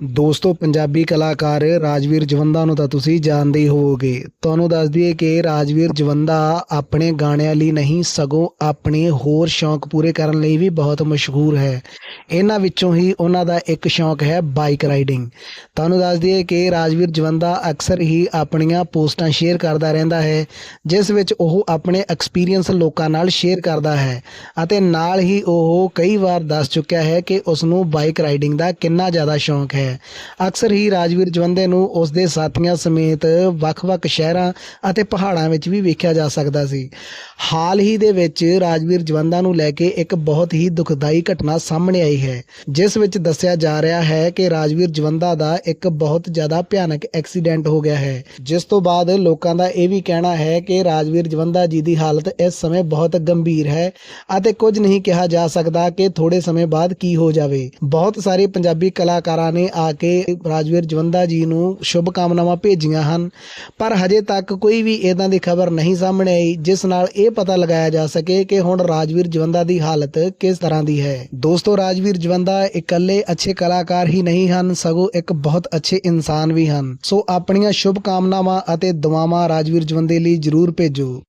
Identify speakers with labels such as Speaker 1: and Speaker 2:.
Speaker 1: ਦੋਸਤੋ, ਪੰਜਾਬੀ ਕਲਾਕਾਰ ਰਾਜਵੀਰ ਜਵੰਦਾ ਨੂੰ ਤਾਂ ਤੁਸੀਂ ਜਾਣਦੇ ਹੀ ਹੋਵੋਗੇ। ਤੁਹਾਨੂੰ ਦੱਸ ਦਈਏ ਕਿ ਰਾਜਵੀਰ ਜਵੰਦਾ ਆਪਣੇ ਗਾਣਿਆਂ ਲਈ ਨਹੀਂ, ਸਗੋਂ ਆਪਣੇ ਹੋਰ ਸ਼ੌਂਕ ਪੂਰੇ ਕਰਨ ਲਈ ਵੀ ਬਹੁਤ ਮਸ਼ਹੂਰ ਹੈ। ਇਹਨਾਂ ਵਿੱਚੋਂ ਹੀ ਉਹਨਾਂ ਦਾ ਇੱਕ ਸ਼ੌਂਕ ਹੈ ਬਾਈਕ ਰਾਈਡਿੰਗ। ਤੁਹਾਨੂੰ ਦੱਸ ਦਈਏ ਕਿ ਰਾਜਵੀਰ ਜਵੰਦਾ ਅਕਸਰ ਹੀ ਆਪਣੀਆਂ ਪੋਸਟਾਂ ਸ਼ੇਅਰ ਕਰਦਾ ਰਹਿੰਦਾ ਹੈ, ਜਿਸ ਵਿੱਚ ਉਹ ਆਪਣੇ ਐਕਸਪੀਰੀਅੰਸ ਲੋਕਾਂ ਨਾਲ ਸ਼ੇਅਰ ਕਰਦਾ ਹੈ ਅਤੇ ਨਾਲ ਹੀ ਉਹ ਕਈ ਵਾਰ ਦੱਸ ਚੁੱਕਿਆ ਹੈ ਕਿ ਉਸ ਨੂੰ ਬਾਈਕ ਰਾਈਡਿੰਗ ਦਾ ਕਿੰਨਾ ਜ਼ਿਆਦਾ ਸ਼ੌਂਕ ਹੈ। ਅਕਸਰ ਹੀ ਰਾਜਵੀਰ ਜਵੰਦੇ ਨੂੰ ਉਸ ਦੇ ਸਾਥੀਆਂ ਸਮੇਤ ਵੱਖ-ਵੱਖ ਸ਼ਹਿਰਾਂ ਅਤੇ ਪਹਾੜਾਂ ਵਿੱਚ ਵੀ ਵੇਖਿਆ ਜਾ ਸਕਦਾ ਸੀ। ਹਾਲ ਹੀ ਦੇ ਵਿੱਚ ਰਾਜਵੀਰ ਜਵੰਦਾ ਨੂੰ ਲੈ ਕੇ ਇੱਕ ਬਹੁਤ ਹੀ ਦੁਖਦਾਈ ਘਟਨਾ ਸਾਹਮਣੇ ਆਈ ਹੈ, ਜਿਸ ਵਿੱਚ ਦੱਸਿਆ ਜਾ ਰਿਹਾ ਹੈ ਕਿ ਰਾਜਵੀਰ ਜਵੰਦਾ ਦਾ ਇੱਕ ਬਹੁਤ ਜ਼ਿਆਦਾ ਭਿਆਨਕ ਐਕਸੀਡੈਂਟ ਹੋ ਗਿਆ ਹੈ। ਜਿਸ ਤੋਂ ਬਾਅਦ ਲੋਕਾਂ ਦਾ ਇਹ ਵੀ ਕਹਿਣਾ ਹੈ ਕਿ ਰਾਜਵੀਰ ਜਵੰਦਾ ਜੀ ਦੀ ਹਾਲਤ ਇਸ ਸਮੇਂ ਬਹੁਤ ਗੰਭੀਰ ਹੈ ਅਤੇ ਕੁਝ ਨਹੀਂ ਕਿਹਾ ਜਾ ਸਕਦਾ ਕਿ ਥੋੜੇ ਸਮੇਂ ਬਾਅਦ ਕੀ ਹੋ ਜਾਵੇ। ਬਹੁਤ ਸਾਰੇ ਪੰਜਾਬੀ ਕਲਾਕਾਰਾਂ ਨੇ ਆ ਕੇ ਰਾਜਵੀਰ ਜਵੰਦਾ ਜੀ ਨੂੰ ਸ਼ੁਭ ਕਾਮਨਾਵਾਂ ਭੇਜੀਆਂ ਹਨ। ਪਰ ਹਜੇ ਤੱਕ ਕੋਈ ਵੀ ਇਦਾਂ ਦੀ ਖਬਰ ਨਹੀਂ ਸਾਹਮਣੇ ਆਈ, ਜਿਸ ਨਾਲ ਇਹ ਪਤਾ ਲਗਾਇਆ ਜਾ ਸਕੇ ਕਿ ਹੁਣ ਰਾਜਵੀਰ ਜਵੰਦਾ ਦੀ ਹਾਲਤ ਕਿਸ ਤਰ੍ਹਾਂ ਦੀ ਹੈ। ਦੋਸਤੋ, ਰਾਜਵੀਰ ਜਵੰਦਾ ਇਕੱਲੇ ਅੱਛੇ ਕਲਾਕਾਰ ਹੀ ਨਹੀਂ ਹਨ, ਸਗੋਂ ਇੱਕ ਬਹੁਤ ਅੱਛੇ ਇਨਸਾਨ ਵੀ ਹਨ। ਸੋ ਆਪਣੀਆਂ ਸ਼ੁਭ ਕਾਮਨਾਵਾਂ ਅਤੇ ਦੁਆਵਾਂ ਰਾਜਵੀਰ ਜਵੰਦੇ ਲਈ ਜਰੂਰ ਭੇਜੋ।